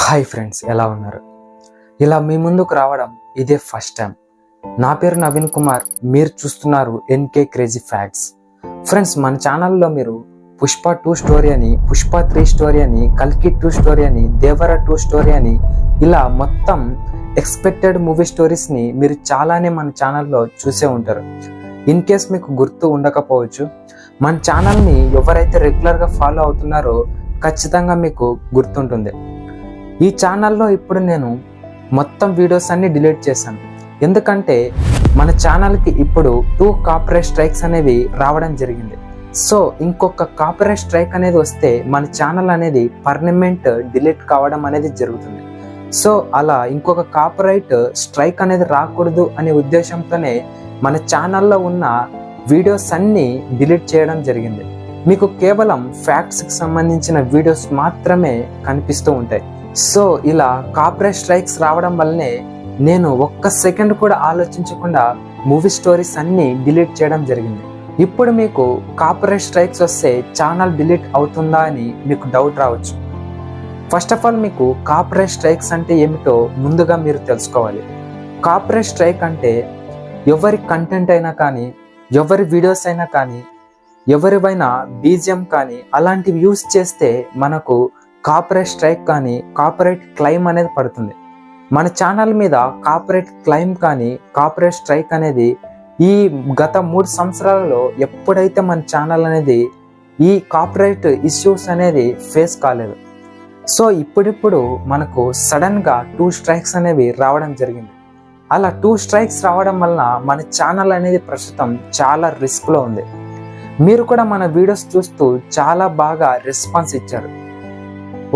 Hi friends ఎలా ఉన్నారు? ఇలా మీ ముందుకు రావడం ఇదే ఫస్ట్ టైం. నా పేరు నవీన్ కుమార్ మీరు చూస్తున్నారు ఎన్కే క్రేజీ ఫ్యాక్ట్స్. ఫ్రెండ్స్ మన ఛానల్లో మీరు పుష్ప టూ స్టోరీ అని పుష్ప త్రీ స్టోరీ అని కల్కి టూ స్టోరీ అని దేవర టూ స్టోరీ అని ఇలా మొత్తం ఎక్స్పెక్టెడ్ మూవీ స్టోరీస్ని మీరు చాలానే మన ఛానల్లో చూసే ఉంటారు. ఇన్ కేస్ మీకు గుర్తు ఉండకపోవచ్చు మన ఛానల్ని ఎవరైతే రెగ్యులర్గా ఫాలో అవుతున్నారో ఖచ్చితంగా మీకు గుర్తుంటుంది. ఈ ఛానల్లో ఇప్పుడు నేను మొత్తం వీడియోస్ అన్ని డిలీట్ చేశాను. ఎందుకంటే మన ఛానల్కి ఇప్పుడు టూ కాపరేట్ స్ట్రైక్స్ అనేవి రావడం జరిగింది. సో ఇంకొక కాపరేట్ స్ట్రైక్ అనేది వస్తే మన ఛానల్ అనేది పర్మనెంట్ డిలీట్ కావడం అనేది జరుగుతుంది. సో అలా ఇంకొక కాపరైట్ స్ట్రైక్ అనేది రాకూడదు అనే ఉద్దేశంతోనే మన ఛానల్లో ఉన్న వీడియోస్ అన్ని డిలీట్ చేయడం జరిగింది. మీకు కేవలం ఫ్యాక్ట్స్కి సంబంధించిన వీడియోస్ మాత్రమే కనిపిస్తూ ఉంటాయి. సో ఇలా కాపరేట్ స్ట్రైక్స్ రావడం వల్లనే నేను ఒక్క సెకండ్ కూడా ఆలోచించకుండా మూవీ స్టోరీస్ అన్ని డిలీట్ చేయడం జరిగింది. ఇప్పుడు మీకు కాపరేట్ స్ట్రైక్స్ వస్తే ఛానల్ డిలీట్ అవుతుందా అని మీకు డౌట్ రావచ్చు. ఫస్ట్ ఆఫ్ ఆల్ మీకు కాపరేట్ స్ట్రైక్స్ అంటే ఏమిటో ముందుగా మీరు తెలుసుకోవాలి. కాపరేట్ స్ట్రైక్ అంటే ఎవరి కంటెంట్ అయినా కానీ ఎవరి వీడియోస్ అయినా కానీ ఎవరివైనా బీజియం కానీ అలాంటివి యూస్ చేస్తే మనకు కాపరేట్ స్ట్రైక్ కానీ కాపరేట్ క్లైమ్ అనేది పడుతుంది. మన ఛానల్ మీద కాపరేట్ క్లైమ్ కానీ కాపరేట్ స్ట్రైక్ అనేది ఈ గత మూడు సంవత్సరాలలో ఎప్పుడైతే మన ఛానల్ అనేది ఈ కాపరేట్ ఇష్యూస్ అనేది ఫేస్ కాలేదు. సో ఇప్పుడిప్పుడు మనకు సడన్గా టూ స్ట్రైక్స్ అనేవి రావడం జరిగింది. అలా టూ స్ట్రైక్స్ రావడం వలన మన ఛానల్ అనేది ప్రస్తుతం చాలా రిస్క్లో ఉంది. మీరు కూడా మన వీడియోస్ చూస్తూ చాలా బాగా రెస్పాన్స్ ఇచ్చారు.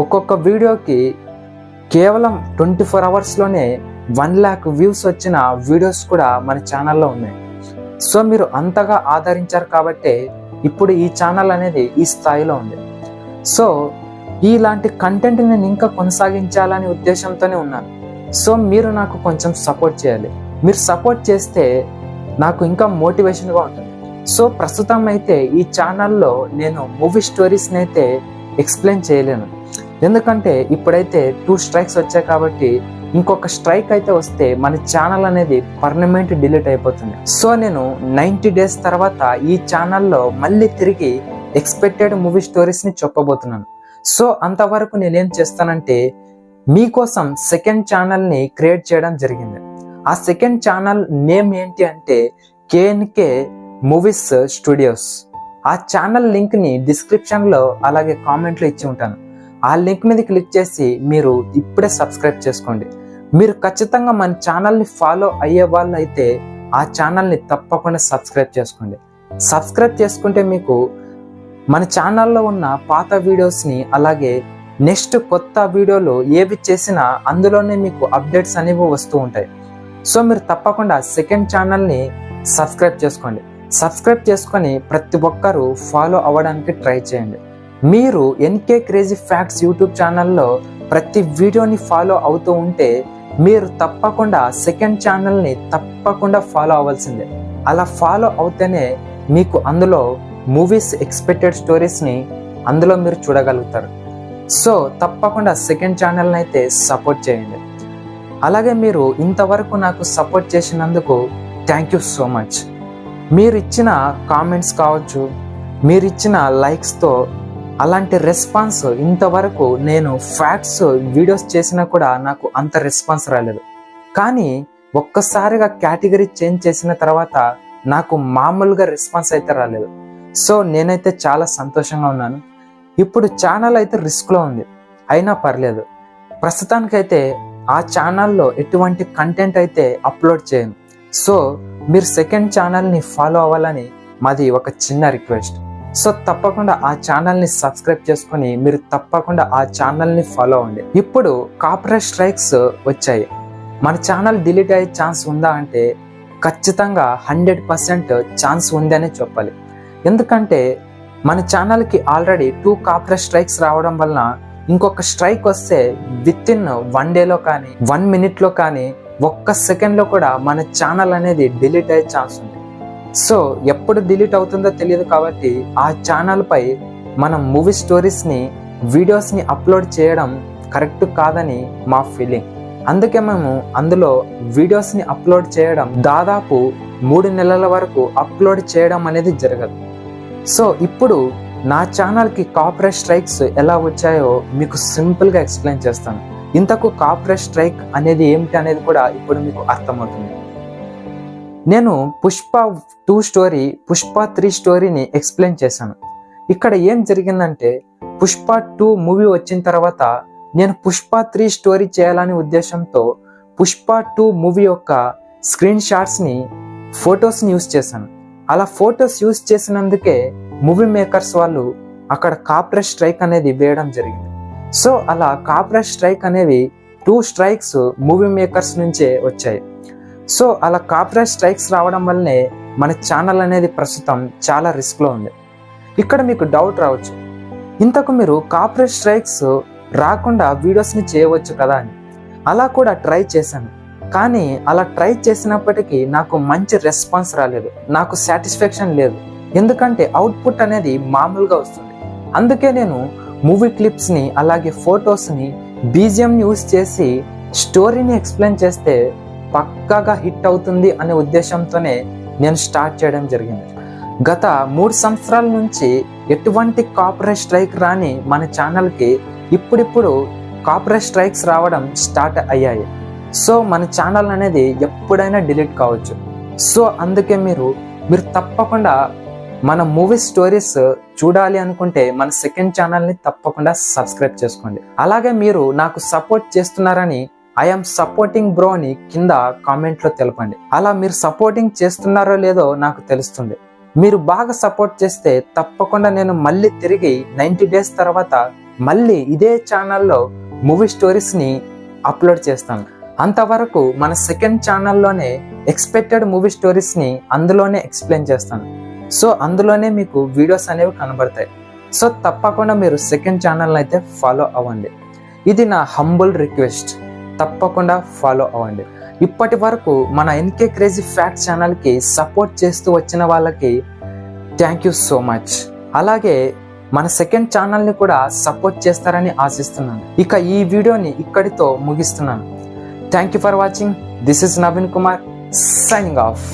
ఒక్కొక్క వీడియోకి కేవలం ట్వంటీ ఫోర్ అవర్స్లోనే వన్ ల్యాక్ వ్యూస్ వచ్చిన వీడియోస్ కూడా మన ఛానల్లో ఉన్నాయి. సో మీరు అంతగా ఆదరించారు కాబట్టే ఇప్పుడు ఈ ఛానల్ అనేది ఈ స్థాయిలో ఉంది. సో ఇలాంటి కంటెంట్ నేను ఇంకా కొనసాగించాలనే ఉద్దేశంతోనే ఉన్నాను. సో మీరు నాకు కొంచెం సపోర్ట్ చేయాలి. మీరు సపోర్ట్ చేస్తే నాకు ఇంకా మోటివేషన్గా ఉంటుంది. సో ప్రస్తుతం అయితే ఈ ఛానల్లో నేను మూవీ స్టోరీస్ని అయితే ఎక్స్ప్లెయిన్ చేయలేను. ఎందుకంటే ఇప్పుడైతే టూ స్ట్రైక్స్ వచ్చాయి కాబట్టి ఇంకొక స్ట్రైక్ అయితే వస్తే మన ఛానల్ అనేది పర్మనెంట్ డిలీట్ అయిపోతుంది. సో నేను నైంటీ డేస్ తర్వాత ఈ ఛానల్లో మళ్ళీ తిరిగి ఎక్స్పెక్టెడ్ మూవీ స్టోరీస్ని చెప్పబోతున్నాను. సో అంతవరకు నేనేం చేస్తానంటే మీకోసం సెకండ్ ఛానల్ని క్రియేట్ చేయడం జరిగింది. ఆ సెకండ్ ఛానల్ నేమ్ ఏంటి అంటే కేఎన్కే మూవీస్ స్టూడియోస్ ఆ ఛానల్ లింక్ని డిస్క్రిప్షన్లో అలాగే కామెంట్లో ఇచ్చి ఉంటాను. ఆ లింక్ మీద క్లిక్ చేసి మీరు ఇప్పుడే సబ్స్క్రైబ్ చేసుకోండి. మీరు ఖచ్చితంగా మన ఛానల్ని ఫాలో అయ్యే వాళ్ళు అయితే ఆ ఛానల్ని తప్పకుండా సబ్స్క్రైబ్ చేసుకోండి. సబ్స్క్రైబ్ చేసుకుంటే మీకు మన ఛానల్లో ఉన్న పాత వీడియోస్ని అలాగే నెక్స్ట్ కొత్త వీడియోలు ఏవి చేసినా అందులోనే మీకు అప్డేట్స్ అనేవి వస్తూ ఉంటాయి. సో మీరు తప్పకుండా సెకండ్ ఛానల్ని సబ్స్క్రైబ్ చేసుకోండి. సబ్స్క్రైబ్ చేసుకొని ప్రతి ఒక్కరూ ఫాలో అవ్వడానికి ట్రై చేయండి. మీరు ఎన్కే క్రేజీ ఫ్యాక్ట్స్ యూట్యూబ్ ఛానల్లో ప్రతి వీడియోని ఫాలో అవుతూ ఉంటే మీరు తప్పకుండా సెకండ్ ఛానల్ని తప్పకుండా ఫాలో అవ్వాల్సిందే. అలా ఫాలో అవుతేనే మీకు అందులో మూవీస్ ఎక్స్పెక్టెడ్ స్టోరీస్ని అందులో మీరు చూడగలుగుతారు. సో తప్పకుండా సెకండ్ ఛానల్ని అయితే సపోర్ట్ చేయండి. అలాగే మీరు ఇంతవరకు నాకు సపోర్ట్ చేసినందుకు థ్యాంక్ యూ సో మచ్ మీరు ఇచ్చిన కామెంట్స్ కావచ్చు మీరు ఇచ్చిన లైక్స్తో అలాంటి రెస్పాన్స్ ఇంతవరకు నేను ఫ్యాక్ట్స్ వీడియోస్ చేసినా కూడా నాకు అంత రెస్పాన్స్ రాలేదు. కానీ ఒక్కసారిగా కేటగిరీ చేంజ్ చేసిన తర్వాత నాకు మామూలుగా రెస్పాన్స్ అయితే రాలేదు. సో నేనైతే చాలా సంతోషంగా ఉన్నాను. ఇప్పుడు ఛానల్ అయితే రిస్క్లో ఉంది. అయినా పర్లేదు. ప్రస్తుతానికైతే ఆ ఛానల్లో ఎటువంటి కంటెంట్ అయితే అప్లోడ్ చేయను. సో మీరు సెకండ్ ఛానల్ని ఫాలో అవ్వాలని మాది ఒక చిన్న రిక్వెస్ట్ సో తప్పకుండా ఆ ఛానల్ని సబ్స్క్రైబ్ చేసుకొని మీరు తప్పకుండా ఆ ఛానల్ని ఫాలో అవ్వండి. ఇప్పుడు కాపరేట్ స్ట్రైక్స్ వచ్చాయి. మన ఛానల్ డిలీట్ అయ్యే ఛాన్స్ ఉందా అంటే ఖచ్చితంగా హండ్రెడ్ పర్సెంట్ ఛాన్స్ ఉందనే చెప్పాలి. ఎందుకంటే మన ఛానల్కి ఆల్రెడీ టూ కాపరేట్ స్ట్రైక్స్ రావడం వలన ఇంకొక స్ట్రైక్ వస్తే విత్ ఇన్ వన్ డేలో కానీ వన్ మినిట్లో కానీ ఒక్క సెకండ్లో కూడా మన ఛానల్ అనేది డిలీట్ అయ్యే ఛాన్స్ ఉంది. సో ఎప్పుడు డిలీట్ అవుతుందో తెలియదు కాబట్టి ఆ ఛానల్పై మనం మూవీ స్టోరీస్ని వీడియోస్ని అప్లోడ్ చేయడం కరెక్ట్ కాదని మా ఫీలింగ్ అందుకే మేము అందులో వీడియోస్ని అప్లోడ్ చేయడం దాదాపు మూడు నెలల వరకు అప్లోడ్ చేయడం అనేది జరగదు. సో ఇప్పుడు నా ఛానల్కి కాపరేట్ స్ట్రైక్స్ ఎలా వచ్చాయో మీకు సింపుల్గా ఎక్స్ప్లెయిన్ చేస్తాను. ఇంతకు కాపరేట్ స్ట్రైక్ అనేది ఏమిటి అనేది కూడా ఇప్పుడు మీకు అర్థమవుతుంది. నేను Pushpa two story Pushpa three స్టోరీని ఎక్స్ప్లెయిన్ చేశాను. ఇక్కడ ఏం జరిగిందంటే పుష్ప టూ మూవీ వచ్చిన తర్వాత నేను పుష్ప త్రీ స్టోరీ చేయాలనే ఉద్దేశంతో పుష్ప టూ మూవీ యొక్క స్క్రీన్ షాట్స్ని ఫొటోస్ని యూస్ చేశాను. అలా ఫొటోస్ యూస్ చేసినందుకే మూవీ మేకర్స్ వాళ్ళు అక్కడ కాపరేట్ స్ట్రైక్ అనేది వేయడం జరిగింది. సో అలా కాపరేట్ స్ట్రైక్ అనేవి టూ స్ట్రైక్స్ మూవీ మేకర్స్ నుంచే వచ్చాయి. సో అలా కాపరేట్ స్ట్రైక్స్ రావడం వల్లనే మన ఛానల్ అనేది ప్రస్తుతం చాలా రిస్క్లో ఉంది. ఇక్కడ మీకు డౌట్ రావచ్చు. ఇంతకు మీరు కాపరేట్ స్ట్రైక్స్ రాకుండా వీడియోస్ని చేయవచ్చు కదా అని. అలా కూడా ట్రై చేశాను. కానీ అలా ట్రై చేసినప్పటికీ నాకు మంచి రెస్పాన్స్ రాలేదు. నాకు సాటిస్ఫాక్షన్ లేదు. ఎందుకంటే అవుట్పుట్ అనేది మామూలుగా వస్తుంది. అందుకే నేను మూవీ క్లిప్స్ని అలాగే ఫొటోస్ని బీజిఎం యూస్ చేసి స్టోరీని ఎక్స్ప్లెయిన్ చేస్తే పక్కాగా హిట్ అవుతుంది అనే ఉద్దేశంతోనే నేను స్టార్ట్ చేయడం జరిగింది. గత మూడు సంవత్సరాల నుంచి ఎటువంటి కాపరేట్ స్ట్రైక్ రాని మన ఛానల్కి ఇప్పుడిప్పుడు కాపరేట్ స్ట్రైక్స్ రావడం స్టార్ట్ అయ్యాయి. సో మన ఛానల్ అనేది ఎప్పుడైనా డిలీట్ కావచ్చు. సో అందుకే మీరు మీరు తప్పకుండా మన మూవీ స్టోరీస్ చూడాలి అనుకుంటే మన సెకండ్ ఛానల్ని తప్పకుండా సబ్స్క్రైబ్ చేసుకోండి. అలాగే మీరు నాకు సపోర్ట్ చేస్తున్నారని ఐఎమ్ సపోర్టింగ్ బ్రో అని కింద కామెంట్లో తెలపండి. అలా మీరు సపోర్టింగ్ చేస్తున్నారో లేదో నాకు తెలుస్తుంది. మీరు బాగా సపోర్ట్ చేస్తే తప్పకుండా నేను మళ్ళీ తిరిగి నైంటీ డేస్ తర్వాత మళ్ళీ ఇదే ఛానల్లో మూవీ స్టోరీస్ని అప్లోడ్ చేస్తాను. అంతవరకు మన సెకండ్ ఛానల్లోనే ఎక్స్పెక్టెడ్ మూవీ స్టోరీస్ని అందులోనే ఎక్స్ప్లెయిన్ చేస్తాను. సో అందులోనే మీకు వీడియోస్ అనేవి కనబడతాయి. సో తప్పకుండా మీరు సెకండ్ ఛానల్ అయితే ఫాలో అవ్వండి. ఇది నా హంబుల్ రిక్వెస్ట్ తప్పకుండా ఫాలో అవ్వండి. ఇప్పటి వరకు మన ఎన్కే క్రేజీ ఫ్యాక్ట్ ఛానల్కి సపోర్ట్ చేస్తూ వచ్చిన వాళ్ళకి థ్యాంక్ యూ సో మచ్ అలాగే మన సెకండ్ ఛానల్ని కూడా సపోర్ట్ చేస్తారని ఆశిస్తున్నాను. ఇక ఈ వీడియోని ఇక్కడితో ముగిస్తున్నాను. Thank you for watching this is Naveen Kumar signing off